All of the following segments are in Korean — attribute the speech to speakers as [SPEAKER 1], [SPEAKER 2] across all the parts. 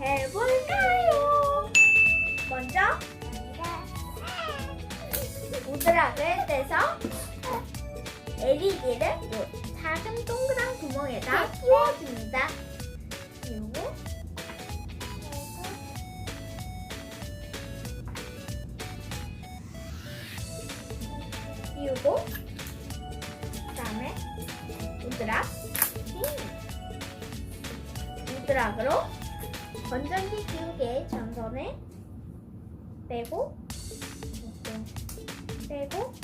[SPEAKER 1] 해볼까요? 먼저 우드락을 떼서 LED를 요 작은 동그란 구멍에다 끼워줍니다. 그리고 끼우고 그다음에 우드락 우 드락으로 건전지 끼우개 전선에 빼고 빼고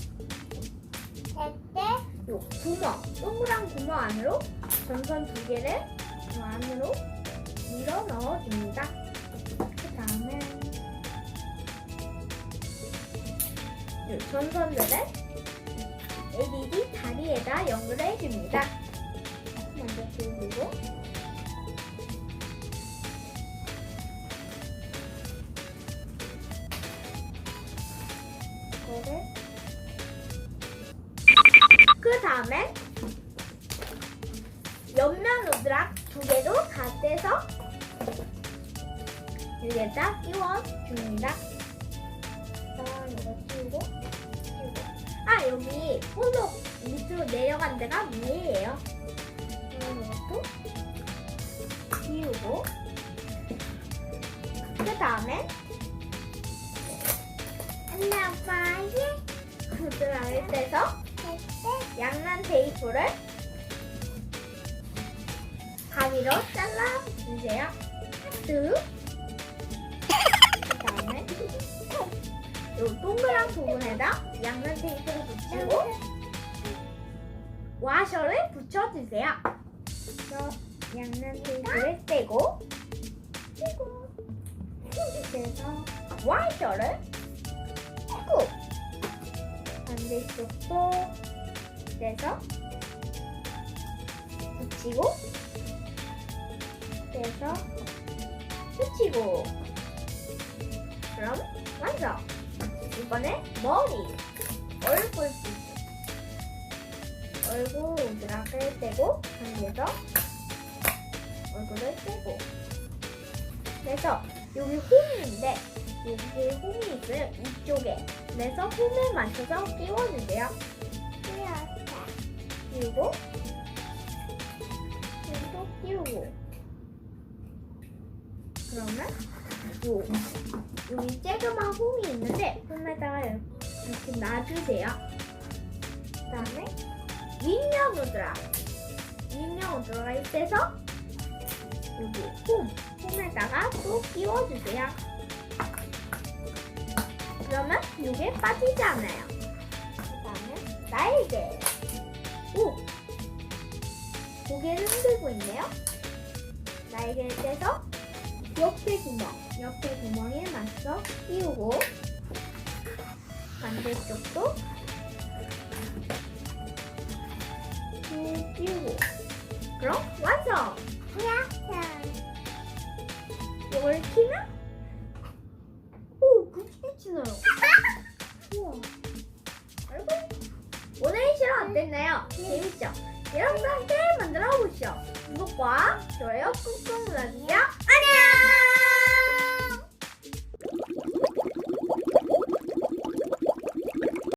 [SPEAKER 1] 요 구멍 동그란 구멍 안으로 전선 두 개를 요 안으로 밀어 넣어줍니다. 그 다음에 요 전선들을 LED 다리에다 연결해 줍니다. 먼저 들고 이거를 그 다음에 옆면 우드락 두 개도 다 떼서 여기에다 끼워 줍니다. 자, 이거 끼우고 끼우고. 아 여기 손목 밑으로 내려간 데가 위에예요. 그럼 이것도 끼우고 그 다음에 안나 아빠의 우드락을 떼서 양면 테이프를 가위로 잘라주세요. 하트. 그 다음에 요 동그란 부분에다 양면 테이프를 붙이고 와셔를 붙여주세요. 그래서 양면 테이프를 떼고 떼고 그래서 와셔를 꾹 반대쪽도 떼서 붙이고 떼서 붙이고. 그럼 완성. 이번에 머리 얼굴 얼굴 우드락을 떼고 반대서 얼굴을 떼고. 그래서 여기 홈인데 여기 홈이 있어요 이쪽에 그래서 홈에 맞춰서 끼워주세요. 끼우고 여기도 끼우고. 그러면 요 여기 쬐그만 홈이 있는데 홈에다가 이렇게 놔주세요. 그 다음에 윗면 우드락 윗면 우드락을 떼서 여기 홈 홈에다가 또 끼워주세요 그러면 이게 빠지지 않아요 그 다음에 날개 오! 고개를 흔들고 있네요. 날개를 떼서 옆에 구멍, 옆에 구멍에 맞춰 끼우고 반대쪽도 쭉 끼우고 그럼 완성! 이걸 키면 어땠나요? 재밌죠? 여러분도 함께 만들어 보시죠. 구독과 좋아요 꾹꾹 눌러주세요.